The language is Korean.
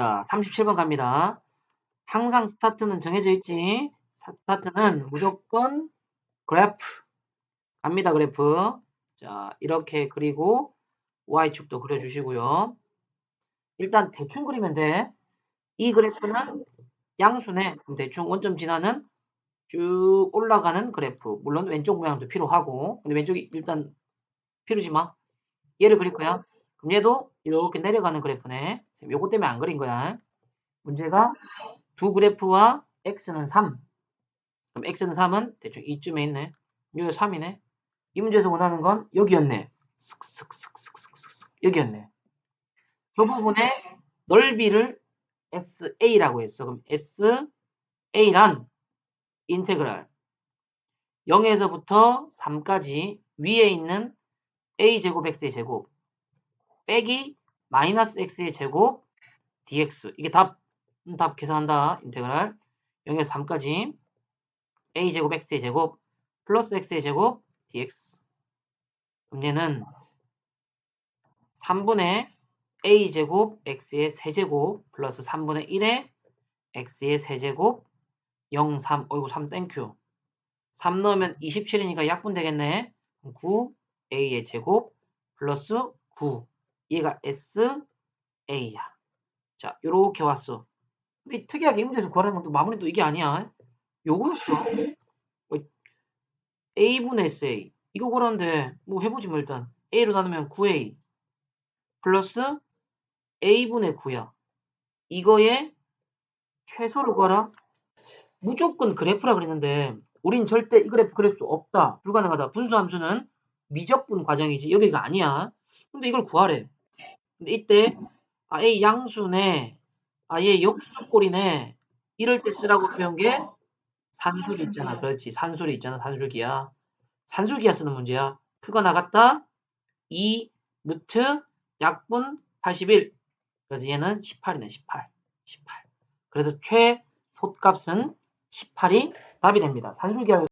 자, 37번 갑니다. 항상 스타트는 정해져 있지. 스타트는 무조건 그래프. 갑니다, 그래프. 자, 이렇게 그리고 Y축도 그려주시고요. 일단 대충 그리면 돼. 이 그래프는. 그럼 대충 원점 진화는 쭉 올라가는 그래프. 물론 왼쪽 모양도 필요하고. 근데 왼쪽이 일단 필요지 마. 얘를 그릴 거야. 그럼 얘도 이렇게 내려가는 그래프네. 요거 때문에 안 그린 거야. 문제가 두 그래프와 x는 3. 그럼 x는 3은 대충 이쯤에 있네. 여기 3이네. 이 문제에서 원하는 건 여기였네. 슥슥슥슥슥슥 여기였네. 저 부분의 넓이를 SA라고 했어. 그럼 SA란 인테그랄 0에서부터 3까지 위에 있는 a제곱 x의 제곱 빼기 마이너스 x의 제곱 dx. 이게 답, 음, 답 계산한다. 인테그랄. 0에서 3까지. a제곱 x의 제곱 플러스 x의 제곱 dx. 그럼 얘는 3분의 a제곱 x의 세제곱 플러스 3분의 1의 x의 세제곱 0, 3, 어이구 3 땡큐 3 넣으면 27이니까 약분 되겠네. 9 a의 제곱 플러스 9 얘가 SA야. 자, 요렇게 왔어. 근데 특이하게 이 문제에서 구하라는 건또 마무리도 이게 아니야. 요거였어. 어, A분의 SA. 이거 구하는데 뭐 해보지 뭐 일단. A로 나누면 9A 플러스 A분의 9야. 이거에 최소를 구하라. 무조건 그래프라 그랬는데 우린 절대 이 그래프 그릴 수 없다. 불가능하다. 분수 함수는 미적분 과정이지 여기가 아니야. 근데 이걸 구하래. 근데 이때 아, A 양수네, 아얘 역수꼴이네 이럴 때 쓰라고 표현 게 산술이 있잖아. 그렇지. 산술이 있잖아. 산술기야. 산술기야 쓰는 문제야. 크거 나갔다. 2 루트 약분 81. 그래서 얘는 18이네. 18. 18. 그래서 최소값은 18이 답이 됩니다. 산술기하